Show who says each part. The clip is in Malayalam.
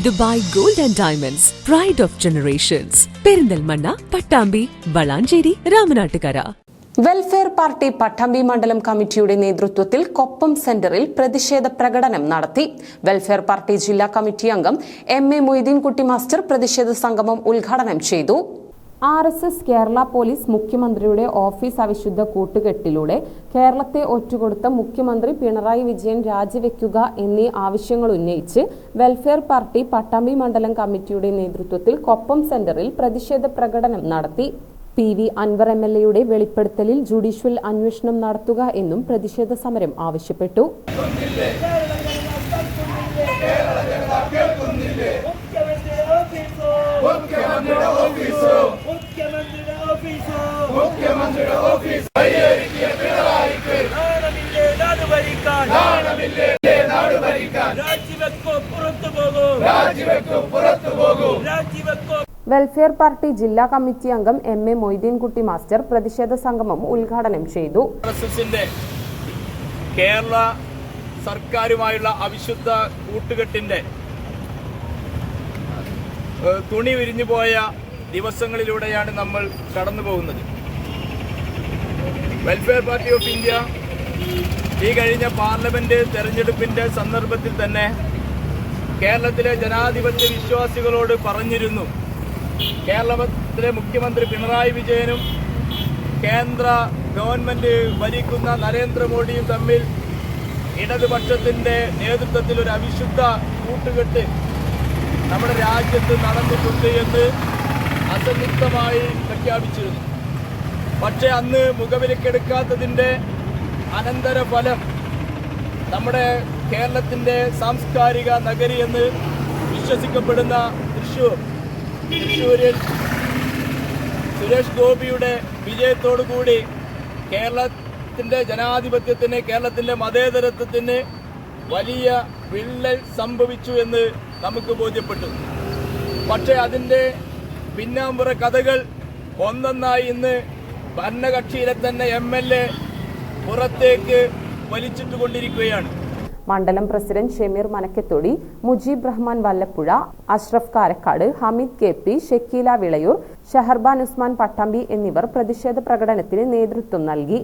Speaker 1: Dubai gold and diamonds pride of generations Perinthalmanna Pattambi Valanchery Ramanattukara.
Speaker 2: Welfare party Pattambi മണ്ഡലം കമ്മിറ്റിയുടെ നേതൃത്വത്തിൽ കൊപ്പം സെന്ററിൽ പ്രതിഷേധ പ്രകടനം നടത്തി. വെൽഫെയർ പാർട്ടി ജില്ലാ കമ്മിറ്റി അംഗം എം എ മൊയ്തീൻകുട്ടി മാസ്റ്റർ പ്രതിഷേധ സംഗമം ഉദ്ഘാടനം ചെയ്തു. R S S Kerala police മുഖ്യമന്ത്രിയുടെ ഓഫീസ് അവിശുദ്ധ കൂട്ടുകെട്ടിലൂടെ കേരളത്തെ ഒറ്റുകൊടുത്ത മുഖ്യമന്ത്രി പിണറായി വിജയൻ രാജിവെക്കുക എന്നീ ആവശ്യങ്ങൾ ഉന്നയിച്ച് വെൽഫെയർ പാർട്ടി പട്ടാമ്പി മണ്ഡലം കമ്മിറ്റിയുടെ നേതൃത്വത്തിൽ കൊപ്പം സെന്ററിൽ പ്രതിഷേധ പ്രകടനം നടത്തി. P V Anvar M L എയുടെ വെളിപ്പെടുത്തലിൽ ജുഡീഷ്യൽ അന്വേഷണം നടത്തുക എന്നും പ്രതിഷേധ സമരം ആവശ്യപ്പെട്ടു. വെൽഫെയർ പാർട്ടി ജില്ലാ കമ്മിറ്റി അംഗം എം എ മൊയ്തീൻകുട്ടി മാസ്റ്റർ പ്രതിഷേധ സംഗമം ഉദ്ഘാടനം ചെയ്തു.
Speaker 3: കേരള സർക്കാരുമായുള്ള അവിശുദ്ധ കൂട്ടുകെട്ടിന്റെ തുണി വിരിഞ്ഞുപോയ ദിവസങ്ങളിലൂടെയാണ് നമ്മൾ കടന്നു പോകുന്നത് വെൽഫെയർ പാർട്ടി ഓഫ് ഇന്ത്യ ഈ കഴിഞ്ഞ പാർലമെന്റ് തെരഞ്ഞെടുപ്പിന്റെ സന്ദർഭത്തിൽ തന്നെ കേരളത്തിലെ ജനാധിപത്യ വിശ്വാസികളോട് പറഞ്ഞിരുന്നു. കേരളത്തിലെ മുഖ്യമന്ത്രി പിണറായി വിജയനും കേന്ദ്ര ഗവൺമെന്റ് ഭരിക്കുന്ന നരേന്ദ്രമോദിയും തമ്മിൽ ഇടതുപക്ഷത്തിന്റെ നേതൃത്വത്തിൽ ഒരു അവിശുദ്ധ കൂട്ടുകെട്ട് നമ്മുടെ രാജ്യത്ത് നടന്നിട്ടുണ്ട് എന്ന് അസംയുക്തമായി പ്രഖ്യാപിച്ചിരുന്നു. പക്ഷേ അന്ന് മുഖവിലക്കെടുക്കാത്തതിന്റെ അനന്തരഫലം നമ്മുടെ കേരളത്തിന്റെ സാംസ്കാരിക നഗരി എന്ന് വിശ്വസിക്കപ്പെടുന്ന തൃശ്ശൂർ. തൃശ്ശൂരിൽ സുരേഷ് ഗോപിയുടെ വിജയത്തോടു കൂടി കേരളത്തിന്റെ ജനാധിപത്യത്തിന് കേരളത്തിന്റെ മതേതരത്വത്തിന് വലിയ വിള്ളൽ സംഭവിച്ചു എന്ന് നമുക്ക് ബോധ്യപ്പെട്ടു. പക്ഷേ അതിന്റെ പിന്നാമ്പുറ കഥകൾ ഒന്നൊന്നായി ഇന്ന് ഭരണകക്ഷിയിലെ തന്നെ എം എൽ എ പുറത്തേക്ക് വലിച്ചിട്ടുകൊണ്ടിരിക്കുകയാണ്.
Speaker 2: മണ്ഡലം president Shameer Manakkathodi Mujeeb Rahman Vallappuzha Ashraf Karakkad Hameed K P Shakeela Vilayur Shaharban Usman Pattambi എന്നിവർ പ്രതിഷേധ പ്രകടനത്തിന് നേതൃത്വം നൽകി.